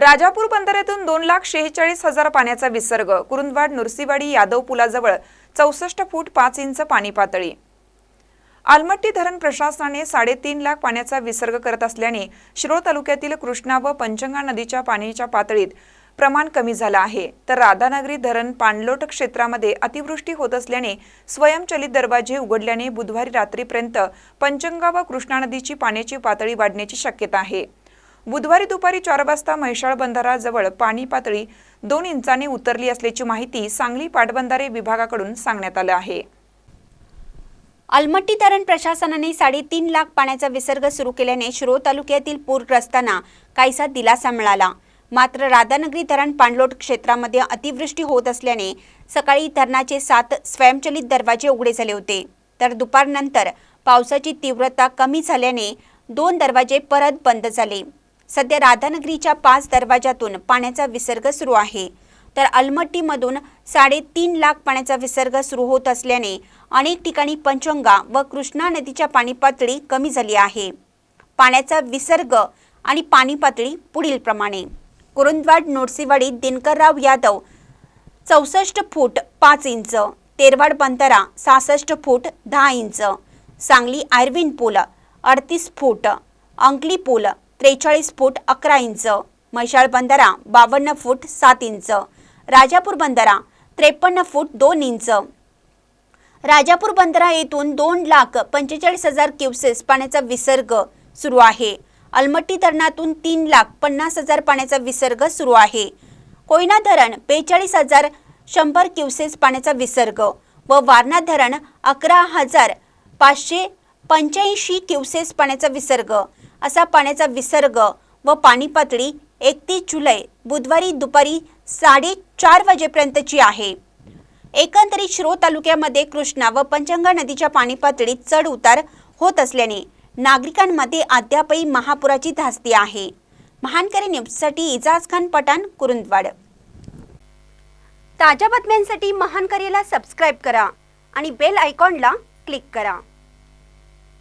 राजापूर बंदऱ्यातून दोन लाख शेहेचाळीस हजार पाण्याचा विसर्ग कुरुंदवाड नुरसीवाडी यादव पुलाजवळ चौसष्ट फूट पाच इंच पाणी पातळी. आलमट्टी धरण प्रशासनाने साडेतीन लाख पाण्याचा विसर्ग करत असल्याने शिरोळ तालुक्यातील कृष्णा व पंचंगा नदीच्या पाण्याच्या पातळीत प्रमाण कमी झालं आहे. तर राधानगरी धरण पाणलोट क्षेत्रामध्ये अतिवृष्टी होत असल्याने स्वयंचलित दरवाजे उघडल्याने बुधवारी रात्रीपर्यंत पंचंगा व कृष्णा नदीची पाण्याची पातळी वाढण्याची शक्यता आहे. बुधवारी दुपारी चार वाजता म्हैसाळ बंधाराजवळ पाणी पातळी दोन इंचांनी उतरली असल्याची माहिती सांगली पाटबंधारे विभागाकडून सांगण्यात आलं आहे. अलमट्टी धरण प्रशासनाने साडेतीन लाख पाण्याचा विसर्ग सुरू केल्याने शिरो तालुक्यातील पूरग्रस्तांना काहीसा दिलासा मिळाला. मात्र राधानगरी धरण पाणलोट क्षेत्रामध्ये अतिवृष्टी होत असल्याने सकाळी धरणाचे सात स्वयंचलित दरवाजे उघडे झाले होते. तर दुपारनंतर पावसाची तीव्रता कमी झाल्याने दोन दरवाजे परत बंद झाले. सध्या राधानगरीच्या पाच दरवाजातून पाण्याचा विसर्ग सुरू आहे. तर अलमट्टीमधून साडेतीन लाख पाण्याचा विसर्ग सुरू होत असल्याने अनेक ठिकाणी पंचगंगा व कृष्णा नदीच्या पाणी पातळी कमी झाली आहे. पाण्याचा विसर्ग आणि पाणी पातळी पुढील प्रमाणे. कुरुंदवाड नोडसीवाडी दिनकरराव यादव चौसष्ट फूट पाच इंच तेरवाड बंतरा सहासष्ट फूट दहा इंच सांगली आयर्विन पूल अडतीस फूट अंकली पूल त्रेचाळीस फूट अकरा इंच म्हैसाळ बंधारा बावन्न फूट सात इंच राजापूर बंधारा त्रेपन्न फूट दोन इंच. राजापूर बंधारा येथून दोन लाख पंचेचाळीस हजार क्युसेस पाण्याचा विसर्ग सुरू आहे. अलमट्टी धरणातून तीन लाख पन्नास हजार पाण्याचा विसर्ग सुरू आहे. कोयना धरण बेचाळीस हजार शंभर क्युसेस पाण्याचा विसर्ग व वारणा धरण अकरा हजार पाचशे पंच्याऐंशी क्युसेस पाण्याचा विसर्ग असा पाण्याचा विसर्ग व पाणी पातळी एकतीस जुलै बुधवारी दुपारी साडेचार वाजेपर्यंतची आहे. एकंदरीत श्रो तालुक्यामध्ये कृष्णा व पंचंगा नदीच्या पाणी पातळीत चढ उतार होत असल्याने नागरिकांमध्ये अद्यापही महापुराची धास्ती आहे. महानकरी न्यूजसाठी इजाज खान पठाण कुरुंदवाड. ताज्या बातम्यांसाठी महानकरीला सबस्क्राईब करा आणि बेल आयकॉनला क्लिक करा.